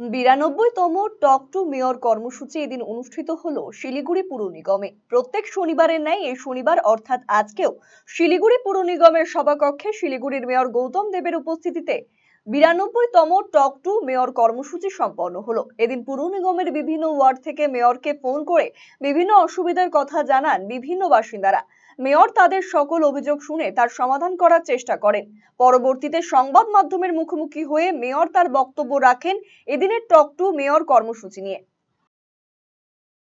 বিরানব্বইতম talk to mayor কর্মসূচি এদিন অনুষ্ঠিত হলো শিলিগুড়ি পুর নিগমে। প্রত্যেক শনিবারের ন্যায় এই শনিবার, অর্থাৎ আজকেও, শিলিগুড়ি পুর নিগমের সভাকক্ষে শিলিগুড়ির মেয়র গৌতম দেবের উপস্থিতিতে বিরানব্বইতম টক টু মেয়র কর্মসূচি সম্পন্ন হলো। এদিন পুর নিগমের বিভিন্ন ওয়ার্ড থেকে মেয়রকে ফোন করে বিভিন্ন অসুবিধার কথা জানান বিভিন্ন বাসিন্দারা। মেয়র তাদের সকল অভিযোগ শুনে তার সমাধান করার চেষ্টা করেন। পরবর্তীতে সংবাদ মাধ্যমের মুখোমুখি হয়ে মেয়র তার বক্তব্য রাখেন এদিনের টক টু মেয়র কর্মসূচি নিয়ে।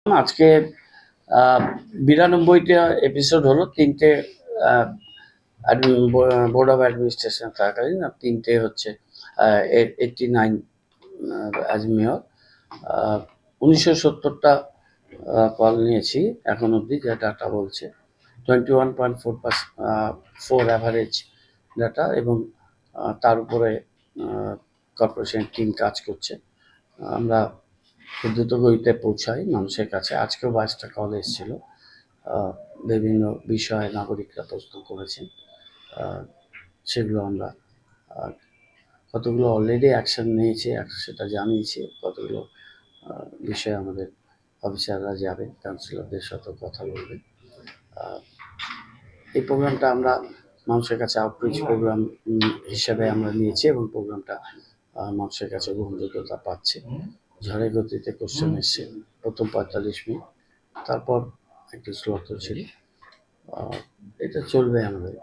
আজকে বিরানব্বইটা এপিসোড হলো তিনটে বোর্ড অফ অ্যাডমিনিস্ট্রেশন থাকাকালীন তিনটে হচ্ছে এইটটি নাইন আজ মেয়র উনিশশো সত্তরটা কল নিয়েছি, এখন অবধি যা ডাটা বলছে twenty one point four four average data এবং তার উপরে কর্পোরেশন টিম কাজ করছে। আমরা দ্রুত গতিতে পৌঁছাই মানুষের কাছে। আজকেও বাইশটা কল এসেছিল। বিভিন্ন বিষয়ে নাগরিকরা প্রশ্ন করেছেন। সেগুলো আমরা কতগুলো অলরেডি অ্যাকশন নিয়েছে সেটা জানিয়েছি কতগুলো বিষয়ে আমাদের অফিসাররা যাবে কাউন্সিলরদের সাথে কথা বলবে। এই প্রোগ্রামটা আমরা মানুষের কাছে আউটরিচ প্রোগ্রাম হিসাবে আমরা নিয়েছি এবং প্রোগ্রামটা মানুষের কাছে গ্রহণযোগ্যতা পাচ্ছে। ঝড়ের গতিতে কোশ্চেন এসছে প্রথম পঁয়তাল্লিশ মিনিট তারপর একটু স্লোত ছিল। এটা চলবে আমাদের